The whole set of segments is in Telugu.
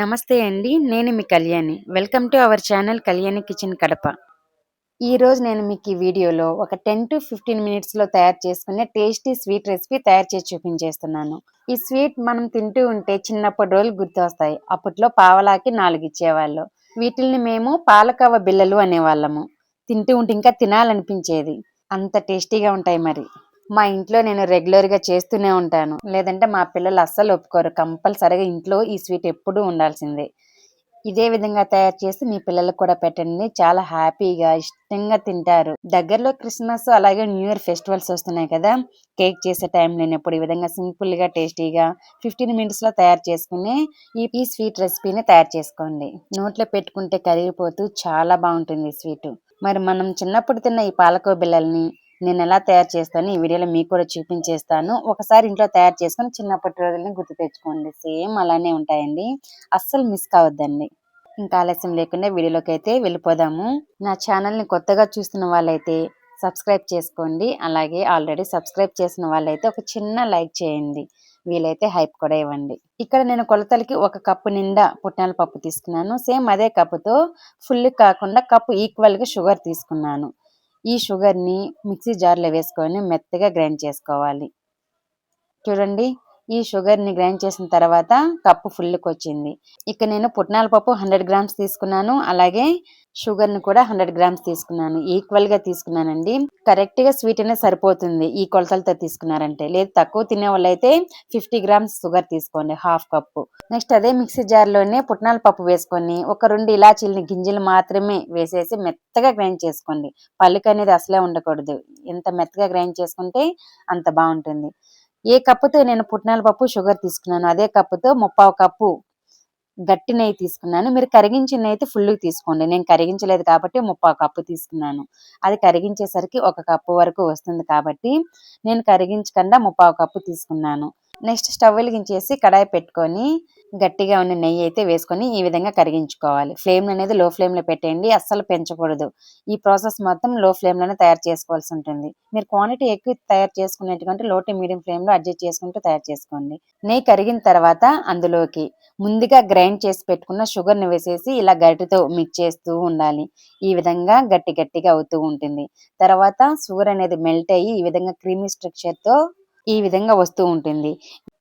నమస్తే అండి నేను మీ Kalyani. Welcome to our channel Kalyani kitchen Kadapa. ఈ రోజు నేను మీకు ఈ వీడియోలో ఒక టెన్ టు ఫిఫ్టీన్ మినిట్స్లో తయారు చేసుకునే టేస్టీ స్వీట్ రెసిపీ తయారు చేసి చూపించేస్తున్నాను. ఈ స్వీట్ మనం తింటూ ఉంటే చిన్నప్పటి రోజులు గుర్తొస్తాయి. అప్పట్లో పావలాకి నాలుగు ఇచ్చేవాళ్ళు. వీటిల్ని మేము పాలకవ్వ బిళ్ళలు అనేవాళ్ళము. తింటూ ఉంటే ఇంకా తినాలనిపించేది. అంత టేస్టీగా ఉంటాయి మరి. మా ఇంట్లో నేను రెగ్యులర్గా చేస్తూనే ఉంటాను. లేదంటే మా పిల్లలు అస్సలు ఒప్పుకోరు. కంపల్సరిగా ఇంట్లో ఈ స్వీట్ ఎప్పుడూ ఉండాల్సిందే. ఇదే విధంగా తయారు చేసి మీ పిల్లలకు కూడా పెట్టండి. చాలా హ్యాపీగా ఇష్టంగా తింటారు. దగ్గరలో క్రిస్మస్ అలాగే న్యూ ఇయర్ ఫెస్టివల్స్ వస్తున్నాయి కదా. కేక్ చేసే టైం లేనప్పుడు ఈ విధంగా సింపుల్గా టేస్టీగా ఫిఫ్టీన్ మినిట్స్లో తయారు చేసుకుని ఈ ఈ స్వీట్ రెసిపీని తయారు చేసుకోండి. నోట్లో పెట్టుకుంటే కరిగిపోతూ చాలా బాగుంటుంది ఈ స్వీట్. మరి మనం చిన్నప్పుడు తిన్న ఈ పాలకో బిళ్ళల్ని నేను ఎలా తయారు చేస్తాను ఈ వీడియోలో మీకు కూడా చూపించేస్తాను. ఒకసారి ఇంట్లో తయారు చేసుకొని చిన్నప్పటి రోజుల్ని గుర్తు తెచ్చుకోండి. సేమ్ అలానే ఉంటాయండి. అస్సలు మిస్ కావద్దండి. ఇంకా ఆలస్యం లేకుండా వీడియోలోకి అయితే వెళ్ళిపోదాము. నా ఛానల్ని కొత్తగా చూస్తున్న వాళ్ళైతే సబ్స్క్రైబ్ చేసుకోండి. అలాగే ఆల్రెడీ సబ్స్క్రైబ్ చేసిన వాళ్ళైతే ఒక చిన్న లైక్ చేయండి. వీలైతే హైప్ కూడా ఇవ్వండి. ఇక్కడ నేను కొలతలకి ఒక కప్పు నిండా పుట్నాల పప్పు తీసుకున్నాను. సేమ్ అదే కప్పుతో ఫుల్ కాకుండా కప్పు ఈక్వల్గా షుగర్ తీసుకున్నాను. ఈ షుగర్ని మిక్సీ జార్లో వేసుకొని మెత్తగా గ్రైండ్ చేసుకోవాలి. చూడండి. ఈ షుగర్ని గ్రైండ్ చేసిన తర్వాత కప్పు ఫుల్కి వచ్చింది. ఇక్కడ నేను పుట్నాల పప్పు హండ్రెడ్ గ్రామ్స్ తీసుకున్నాను. అలాగే షుగర్ని కూడా హండ్రెడ్ గ్రామ్స్ తీసుకున్నాను. ఈక్వల్గా తీసుకున్నానండి. కరెక్ట్గా స్వీట్ అనేది సరిపోతుంది. ఈ కొలతలతో తీసుకున్నారంటే. లేదు తక్కువ తినే వాళ్ళైతే ఫిఫ్టీ గ్రామ్స్ షుగర్ తీసుకోండి హాఫ్ కప్పు నెక్స్ట్ అదే మిక్సీ జార్లోనే పుట్నాల పప్పు వేసుకొని ఒక రెండు ఇలాచీలని గింజలు మాత్రమే వేసేసి మెత్తగా గ్రైండ్ చేసుకోండి. పలుకు అనేది అసలే ఉండకూడదు. ఎంత మెత్తగా గ్రైండ్ చేసుకుంటే అంత బాగుంటుంది. ఏ కప్పుతో నేను పుట్నాల పప్పు షుగర్ తీసుకున్నాను అదే కప్పుతో ముప్పావు కప్పు గట్టి నెయ్యి తీసుకున్నాను. మీరు కరిగించిన నెయ్యి ఫుల్ తీసుకోండి. నేను కరిగించలేదు కాబట్టి ముప్పావు కప్పు తీసుకున్నాను. అది కరిగించేసరికి ఒక కప్పు వరకు వస్తుంది కాబట్టి నేను కరిగించకుండా ముప్పావు కప్పు తీసుకున్నాను. నెక్స్ట్ స్టవ్ వెలిగించేసి కడాయి పెట్టుకొని గట్టిగా ఉన్న నెయ్యి అయితే వేసుకొని ఈ విధంగా కరిగించుకోవాలి. ఫ్లేమ్ అనేది లో ఫ్లేమ్లో పెట్టేయండి పెట్టండి అస్సలు పెంచకూడదు. ఈ ప్రాసెస్ మొత్తం లో ఫ్లేమ్లోనే తయారు చేసుకోవాల్సి ఉంటుంది. మీరు క్వాంటిటీ ఎక్కువ తయారు చేసుకునేటువంటి లో టు మీడియం ఫ్లేమ్లో అడ్జస్ట్ చేసుకుంటూ తయారు చేసుకోండి. నెయ్యి కరిగిన తర్వాత అందులోకి ముందుగా గ్రైండ్ చేసి పెట్టుకున్న షుగర్ని వేసేసి ఇలా గరిటితో మిక్స్ చేస్తూ ఉండాలి. ఈ విధంగా గట్టి గట్టిగా అవుతూ ఉంటుంది. తర్వాత షుగర్ అనేది మెల్ట్ అయ్యి ఈ విధంగా క్రీమీ స్ట్రక్చర్తో ఈ విధంగా వస్తూ ఉంటుంది.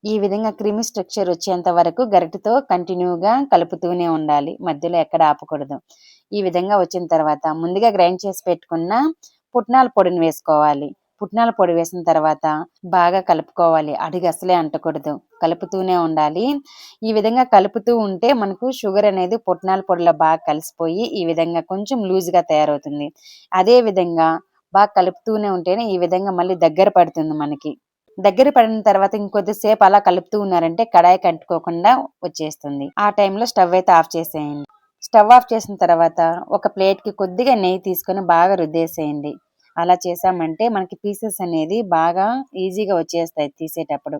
ఈ విధంగా క్రిమి స్ట్రక్చర్ వచ్చేంత వరకు గరిటతో కంటిన్యూగా కలుపుతూనే ఉండాలి. మధ్యలో ఎక్కడ ఆపకూడదు. ఈ విధంగా వచ్చిన తర్వాత ముందుగా గ్రైండ్ చేసి పెట్టుకున్న పుట్నాల పొడిని వేసుకోవాలి. పుట్నాల పొడి వేసిన తర్వాత బాగా కలుపుకోవాలి. అడిగి అసలే అంటకూడదు. కలుపుతూనే ఉండాలి. ఈ విధంగా కలుపుతూ ఉంటే మనకు షుగర్ అనేది పుట్నాల పొడిలో బాగా కలిసిపోయి ఈ విధంగా కొంచెం లూజ్గా తయారవుతుంది. అదే విధంగా బాగా కలుపుతూనే ఉంటేనే ఈ విధంగా మళ్ళీ దగ్గర పడుతుంది మనకి. దగ్గర పడిన తర్వాత ఇంకొద్దిసేపు అలా కలుపుతూ ఉన్నారంటే కడాయి కంటుకోకుండా వచ్చేస్తుంది. ఆ టైంలో స్టవ్ అయితే ఆఫ్ చేసేయండి. స్టవ్ ఆఫ్ చేసిన తర్వాత ఒక ప్లేట్కి కొద్దిగా నెయ్యి తీసుకొని బాగా రుద్దేసేయండి. అలా చేసామంటే మనకి పీసెస్ అనేది బాగా ఈజీగా వచ్చేస్తాయి తీసేటప్పుడు.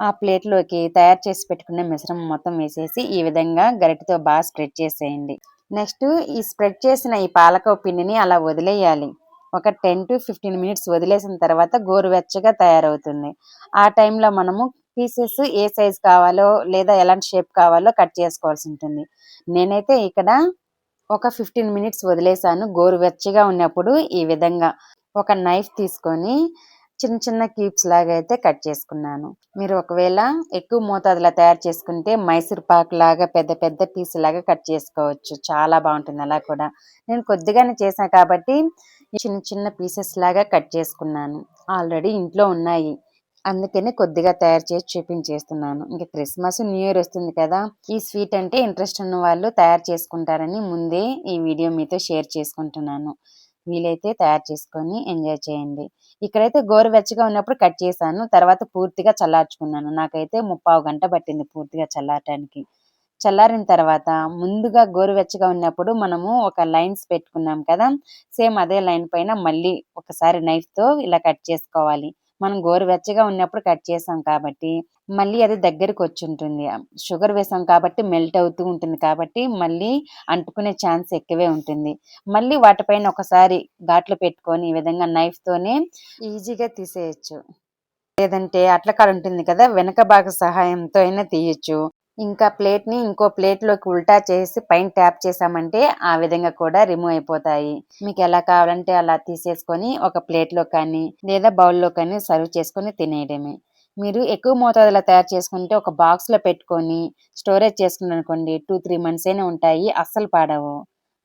ఆ ప్లేట్లోకి తయారు చేసి పెట్టుకున్న మిశ్రమం మొత్తం వేసేసి ఈ విధంగా గరిటతో బాగా స్ప్రెడ్ చేసేయండి. నెక్స్ట్ ఈ స్ప్రెడ్ చేసిన ఈ పాలక పిండిని అలా వదిలేయాలి. ఒక టెన్ టు ఫిఫ్టీన్ మినిట్స్ వదిలేసిన తర్వాత గోరువెచ్చగా తయారవుతుంది. ఆ టైంలో మనము పీసెస్ ఏ సైజ్ కావాలో లేదా ఎలాంటి షేప్ కావాలో కట్ చేసుకోవాల్సి ఉంటుంది. నేనైతే ఇక్కడ ఒక ఫిఫ్టీన్ మినిట్స్ వదిలేసాను గోరువెచ్చగా ఉన్నప్పుడు ఈ విధంగా. ఒక నైఫ్ తీసుకొని చిన్న చిన్న క్యూబ్స్ లాగా అయితే కట్ చేసుకున్నాను. మీరు ఒకవేళ ఎక్కువ మోతాదులో తయారు చేసుకుంటే మైసూర్ పాక్ లాగా పెద్ద పెద్ద పీస్ లాగా కట్ చేసుకోవచ్చు. చాలా బాగుంటుంది అలా కూడా. నేను కొద్దిగానే చేసాను కాబట్టి చిన్న చిన్న పీసెస్ లాగా కట్ చేసుకున్నాను. ఆల్రెడీ ఇంట్లో ఉన్నాయి. అందుకని కొద్దిగా తయారు చేసి చూపించేస్తున్నాను. ఇంకా క్రిస్మస్ న్యూ ఇయర్ వస్తుంది కదా ఈ స్వీట్ అంటే ఇంట్రెస్ట్ ఉన్న వాళ్ళు తయారు చేసుకుంటారని ముందే ఈ వీడియో మీతో షేర్ చేసుకుంటున్నాను. వీలైతే తయారు చేసుకొని ఎంజాయ్ చేయండి. ఇక్కడైతే గోరువెచ్చగా ఉన్నప్పుడు కట్ చేశాను. తర్వాత పూర్తిగా చల్లార్చుకున్నాను. నాకైతే ముప్పావు గంట పట్టింది పూర్తిగా చల్లారటానికి. చల్లారిన తర్వాత ముందుగా గోరువెచ్చగా ఉన్నప్పుడు మనము ఒక లైన్స్ పెట్టుకున్నాం కదా సేమ్ అదే లైన్ పైన మళ్ళీ ఒకసారి నైఫ్తో ఇలా కట్ చేసుకోవాలి. మనం గోరువెచ్చగా ఉన్నప్పుడు కట్ చేసాం కాబట్టి మళ్ళీ అది దగ్గరికి వచ్చి ఉంటుంది షుగర్ వేసాం కాబట్టి మెల్ట్ అవుతూ ఉంటుంది కాబట్టి మళ్ళీ అంటుకునే ఛాన్స్ ఎక్కువే ఉంటుంది. మళ్ళీ వాటిపైన ఒకసారి ఘాట్లు పెట్టుకొని ఈ విధంగా నైఫ్తోనే ఈజీగా తీసేయచ్చు. లేదంటే అట్ల కాడ ఉంటుంది కదా వెనక భాగ సహాయంతో అయినా తీయచ్చు. ఇంకా ప్లేట్ని ఇంకో ప్లేట్లోకి ఉల్టా చేసి పైన ట్యాప్ చేసామంటే ఆ విధంగా కూడా రిమూవ్ అయిపోతాయి. మీకు ఎలా కావాలంటే అలా తీసేసుకొని ఒక ప్లేట్లో కానీ లేదా బౌల్లో కానీ సర్వ్ చేసుకొని తినేయడమే. మీరు ఎక్కువ మోతాదులో తయారు చేసుకుంటే ఒక బాక్స్లో పెట్టుకొని స్టోరేజ్ చేసుకుని అనుకోండి టూ త్రీ మంత్స్ అయినా ఉంటాయి అస్సలు పాడవు.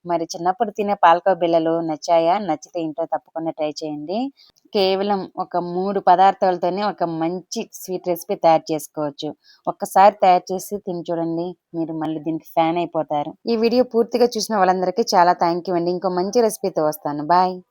మరి చిన్నప్పుడు తినే పాలకో బిళ్ళలు నచ్చాయా? నచ్చితే ఇంట్లో తప్పకుండా ట్రై చేయండి. కేవలం ఒక మూడు పదార్థాలతోనే ఒక మంచి స్వీట్ రెసిపీ తయారు చేసుకోవచ్చు. ఒక్కసారి తయారు చేసి తిని చూడండి. మీరు మళ్ళీ దీనికి ఫ్యాన్ అయిపోతారు. ఈ వీడియో పూర్తిగా చూసిన వాళ్ళందరికీ చాలా థ్యాంక్ యూ అండి. ఇంకో మంచి రెసిపీతో వస్తాను. బాయ్.